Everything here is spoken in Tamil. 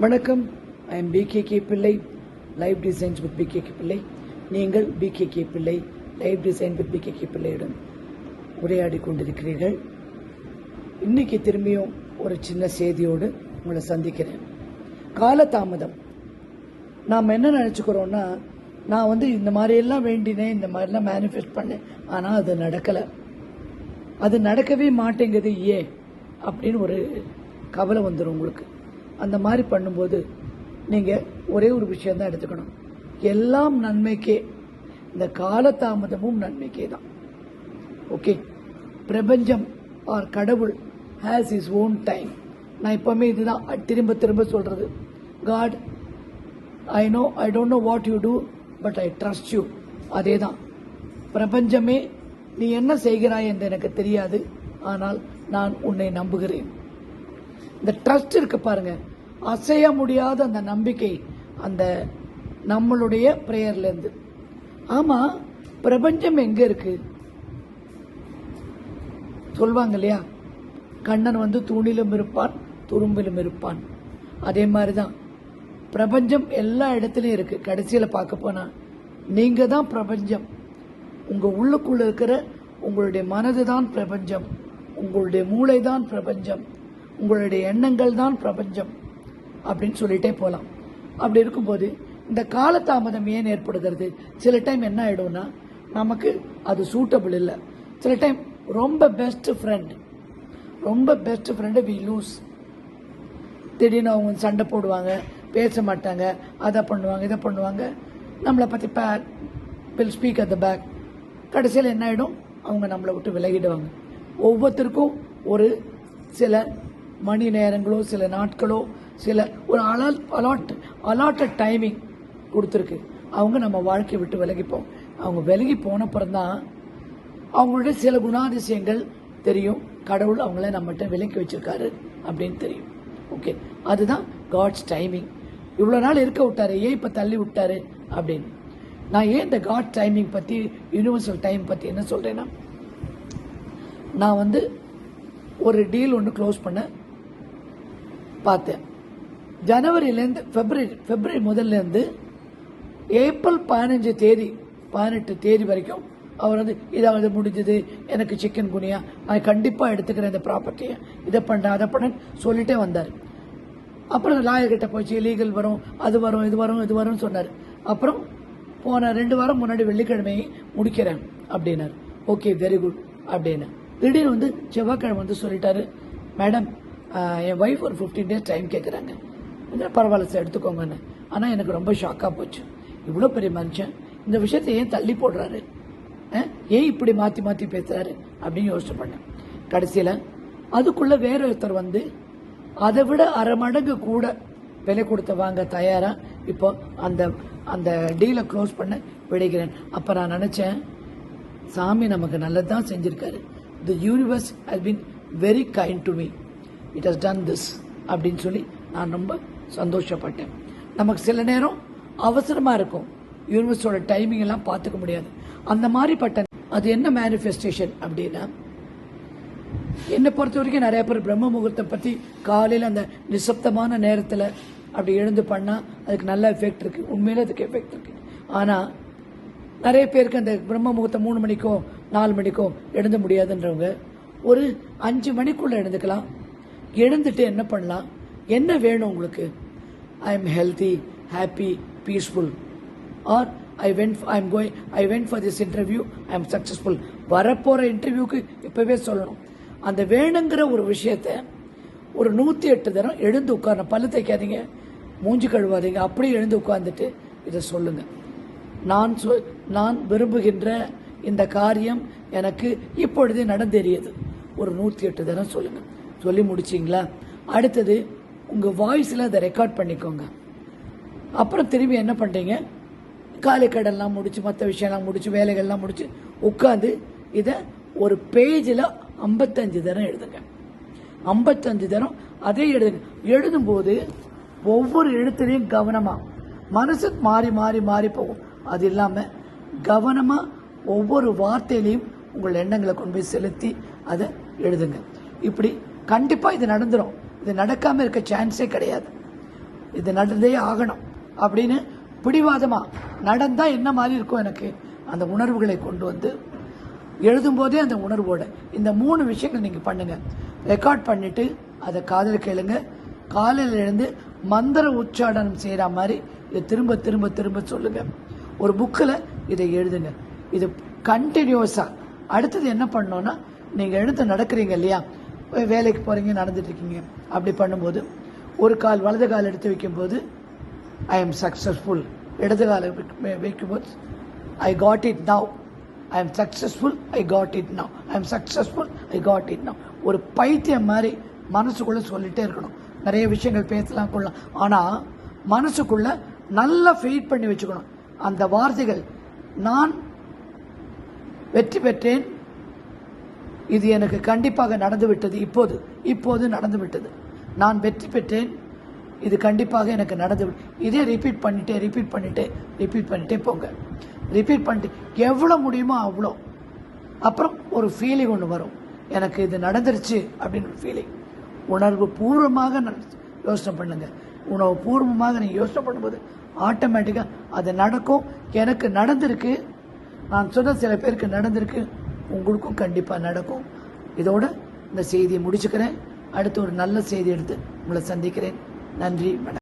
வணக்கம். I am PKK Pillai live designs with PKK Pillai நீங்கள் PKK Pillai live design with PKK பிள்ளையுடன் உரையாடி கொண்டிருக்கிறீர்கள். இன்னைக்கு திரும்பியும் ஒரு சின்ன செய்தியோடு உங்களை சந்திக்கிறேன். காலதாமதம். நாம் என்ன நினச்சிக்கிறோன்னா நான் வந்து இந்த மாதிரியெல்லாம் வேண்டினேன் இந்த மாதிரிலாம் மேனிஃபெஸ்ட் பண்ணேன் ஆனால் அது நடக்கலை. அது நடக்கவே மாட்டேங்குது ஏன்? அப்படின்னு ஒரு கவலை வந்துடும் உங்களுக்கு. அந்த மாதிரி பண்ணும்போது நீங்கள் ஒரே ஒரு விஷயந்தான் எடுத்துக்கணும். எல்லாம் நன்மைக்கே இந்த காலதாமதமும் நன்மைக்கே தான். ஓகே பிரபஞ்சம் ஆர் கடவுள் ஹேஸ் இஸ் ஓன் டைம் நான் எப்போவுமே இதுதான் திரும்ப திரும்ப சொல்கிறது God I know I don't know what you do but I trust you அதே தான் பிரபஞ்சமே நீ என்ன செய்கிறாய் என்று எனக்கு தெரியாது ஆனால் நான் உன்னை நம்புகிறேன். இந்த ட்ரஸ்ட் இருக்கு பாருங்க. அசைய முடியாத அந்த நம்பிக்கை அந்த நம்மளுடைய ப்ரேயர்லேருந்து ஆமாம் பிரபஞ்சம் எங்கே இருக்கு? சொல்வாங்க இல்லையா? கண்ணன் வந்து தூணிலும் இருப்பான் துரும்பிலும் இருப்பான். அதே மாதிரி தான் பிரபஞ்சம் எல்லா இடத்துலையும் இருக்குது கடைசியில் பார்க்க போனால் நீங்கள் தான் பிரபஞ்சம். உங்கள் உள்ளுக்குள்ளே இருக்கிற உங்களுடைய மனது தான் பிரபஞ்சம். உங்களுடைய மூளை தான் பிரபஞ்சம். உங்களுடைய எண்ணங்கள் தான் பிரபஞ்சம் அப்படின்னு சொல்லிட்டே போகலாம் அப்படி இருக்கும்போது இந்த காலதாமதம் ஏன் ஏற்படுகிறது? சில டைம் என்ன ஆகிடும்னா நமக்கு அது சூட்டபிள் இல்லை. சில டைம் ரொம்ப பெஸ்ட் ஃப்ரெண்ட் ரொம்ப பெஸ்ட் ஃப்ரெண்டை வி லூஸ் திடீர்னு அவங்க சண்டை போடுவாங்க பேச மாட்டாங்க அதை பண்ணுவாங்க இதை பண்ணுவாங்க. நம்மளை பற்றி பே will speak at the back கடைசியில் என்ன ஆகிடும் அவங்க நம்மளை விட்டு விலகிடுவாங்க. ஒவ்வொருத்தருக்கும் ஒரு சில மணி நேரங்களோ சில நாட்களோ சில ஒரு அலாட் அலாட் அலாட்டட் டைமிங் கொடுத்துருக்கு. அவங்க நம்ம வாழ்க்கையை விட்டு விலகிப்போம். அவங்க விலகி போன தான் அவங்களுடைய சில குணாதிசயங்கள் தெரியும். கடவுள் அவங்கள நம்மகிட்ட விலக்கி வச்சிருக்காரு அப்படின்னு தெரியும். ஓகே அதுதான் காட்ஸ் டைமிங் இவ்வளோ நாள் இருக்க விட்டாரு ஏன் இப்போ தள்ளி விட்டாரு அப்படின்னு. நான் ஏன் இந்த காட் டைமிங் பற்றி யூனிவர்சல் டைம் பற்றி என்ன சொல்கிறேன்னா நான் வந்து ஒரு டீல் ஒன்று க்ளோஸ் பண்ணேன். பார்த்தேன். ஜனவரியிலேருந்து பிப்ரவரி பிப்ரவரி முதல்லேருந்து ஏப்ரல் பதினஞ்சு தேதி பதினெட்டு தேதி வரைக்கும் அவர் வந்து இதாவது முடிஞ்சது எனக்கு சிக்கன் குனியா நான் கண்டிப்பாக எடுத்துக்கிறேன் இந்த ப்ராப்பர்ட்டியை இதை பண்ணேன் அதை பண்ணேன்னு சொல்லிட்டே வந்தார். அப்புறம் லாயர்கிட்ட போயிடுச்சு போச்சு லீகல் வரும் அது வரும் இது வரும் இது வரும்னு சொன்னார். அப்புறம் போன ரெண்டு வாரம் முன்னாடி வெள்ளிக்கிழமையை முடிக்கிறேன் அப்படின்னார். ஓகே வெரி குட் அப்படின்னு திடீர்னு வந்து செவ்வாய்க்கிழமை வந்து சொல்லிட்டாரு மேடம் என் ஒய்ஃப் ஒரு ஃபிஃப்டீன் டேஸ் டைம் கேட்குறாங்க பரவாயில்ல சார் எடுத்துக்கோங்கன்னு. ஆனால் எனக்கு ரொம்ப ஷாக்காக போச்சு. இவ்வளோ பெரிய மனுஷன். இந்த விஷயத்தை ஏன் தள்ளி போடுறாரு? ஏன் இப்படி மாற்றி மாற்றி பேசுகிறாரு அப்படின்னு யோசிச்சு பண்ணேன். கடைசியில் அதுக்குள்ளே வேற ஒருத்தர் வந்து அதை விட அரை மடங்கு கூட விலை கொடுத்து வாங்க தயாராக இப்போ அந்த அந்த டீலை க்ளோஸ் பண்ண விடுகிறேன். அப்போ நான் நினச்சேன் சாமி நமக்கு நல்லது தான் செஞ்சுருக்காரு. The universe has been very kind to me it has done this அப்படின்னு சொல்லி நான் ரொம்ப சந்தோஷப்பட்டேன். நமக்கு சில நேரம் அவசரமாக இருக்கும். யூனிவர்ஸோட டைமிங் எல்லாம் பார்த்துக்க முடியாது. அந்த மாதிரிப்பட்ட அது என்ன மேனிஃபெஸ்டேஷன் அப்படின்னா என்னை பொறுத்த வரைக்கும் நிறைய பேர் பிரம்ம முகூர்த்தம் பற்றி காலையில் அந்த நிசப்தமான நேரத்தில் அப்படி எழுந்து பண்ணால் அதுக்கு நல்ல எஃபெக்ட் இருக்குது உண்மையிலே அதுக்கு எஃபெக்ட் இருக்குது ஆனால் நிறைய பேருக்கு அந்த பிரம்ம முகூர்த்தம் மூணு மணிக்கோ நாலு மணிக்கோ எழுத முடியாதுன்றவங்க ஒரு அஞ்சு மணிக்குள்ளே எழுந்துக்கலாம். எழுந்துட்டு என்ன பண்ணலாம்? என்ன வேணும் உங்களுக்கு? I am healthy happy peaceful or I went I am going I went for this interview I am successful வரப்போகிற இன்டர்வியூக்கு இப்போவே சொல்லணும். அந்த வேணுங்கிற ஒரு விஷயத்த ஒரு நூற்றி எட்டு தரம் எழுந்து உட்காரணும் பல்லு தைக்காதீங்க மூஞ்சி கழுவாதீங்க அப்படியே எழுந்து உட்கார்ந்துட்டு இதை சொல்லுங்கள் நான் சொ நான் விரும்புகின்ற இந்த காரியம் எனக்கு இப்பொழுதே நடந்தேறியது. ஒரு நூற்றி எட்டு தரம் சொல்லுங்கள் சொல்லி முடிச்சிங்களா? அடுத்தது உங்கள் வாய்ஸில் அதை ரெக்கார்ட் பண்ணிக்கோங்க. அப்புறம் திரும்பி என்ன பண்ணுறீங்க காலை கடன்லாம் முடிச்சு மற்ற விஷயம்லாம் முடிச்சு வேலைகள்லாம் முடிச்சு உட்காந்து இதை ஒரு பேஜில் ஐம்பத்தஞ்சு தரம் எழுதுங்க. ஐம்பத்தஞ்சு தரம் அதே எழுதுங்க. எழுதும்போது ஒவ்வொரு எழுத்துலையும் கவனமாக மனசு மாறி மாறி மாறி போகும். அது இல்லாமல் கவனமாக ஒவ்வொரு வார்த்தையிலையும் உங்கள் எண்ணங்களை கொண்டு போய் செலுத்தி அதை எழுதுங்க. இப்படி கண்டிப்பாக இது நடந்துரும். இது நடக்காமல் இருக்க சான்ஸே கிடையாது. இது நடந்தே ஆகணும். அப்படின்னு பிடிவாதமாக நடந்தால் என்ன மாதிரி இருக்கும் எனக்கு? அந்த உணர்வுகளை கொண்டு வந்து எழுதும்போதே அந்த உணர்வோடு. இந்த மூணு விஷயங்கள் நீங்கள் பண்ணுங்கள் ரெக்கார்ட் பண்ணிவிட்டு அதை காதில் கேளுங்க. காலையில் எழுந்து மந்திர உச்சாடனம் செய்கிற மாதிரி இதை திரும்ப திரும்ப திரும்ப சொல்லுங்கள் ஒரு புக்கில் இதை எழுதுங்க. இது கண்டினியூஸாக அடுத்தது என்ன பண்ணோன்னா நீங்கள் எழுந்து நடக்கிறீங்க இல்லையா? வேலைக்கு போகிறீங்க நடந்துட்டுருக்கீங்க அப்படி பண்ணும்போது ஒரு கால் வலது கால் எடுத்து வைக்கும்போது ஐ எம் சக்ஸஸ்ஃபுல் இடது காலை வைக்கும்போது I got it now I am successful I got it now I am successful I got it now ஒரு பைத்தியம் மாதிரி மனசுக்குள்ளே சொல்லிகிட்டே இருக்கணும். நிறைய விஷயங்கள் பேசலாம் கொள்ளலாம். ஆனால் மனசுக்குள்ள நல்லா ஃபீட் பண்ணி வச்சுக்கணும். அந்த வார்த்தைகள் நான் வெற்றி பெற்றேன் இது எனக்கு கண்டிப்பாக நடந்து விட்டது இப்போது இப்போது நடந்து விட்டது நான் வெற்றி பெற்றேன். இது கண்டிப்பாக எனக்கு நடந்து இதே ரிப்பீட் பண்ணிட்டே ரிப்பீட் பண்ணிட்டே ரிப்பீட் பண்ணிட்டே போங்க. ரிப்பீட் பண்ணிட்டு எவ்வளோ முடியுமோ அவ்வளோ. அப்புறம் ஒரு ஃபீலிங் ஒன்று வரும். எனக்கு இது நடந்துருச்சு அப்படின்னு ஒரு ஃபீலிங் உணர்வு பூர்வமாக யோசனை பண்ணுங்க. உணவு பூர்வமாக நீங்கள் யோசனை பண்ணும்போது ஆட்டோமேட்டிக்காக அது நடக்கும். எனக்கு நடந்திருக்கு. நான் சொன்ன சில பேருக்கு நடந்திருக்கு. உங்களுக்கும் கண்டிப்பாக நடக்கும். இதோட இந்த செய்தியை முடிச்சுக்கிறேன். அடுத்து ஒரு நல்ல செய்தி எடுத்து உங்களை சந்திக்கிறேன். நன்றி வணக்கம்.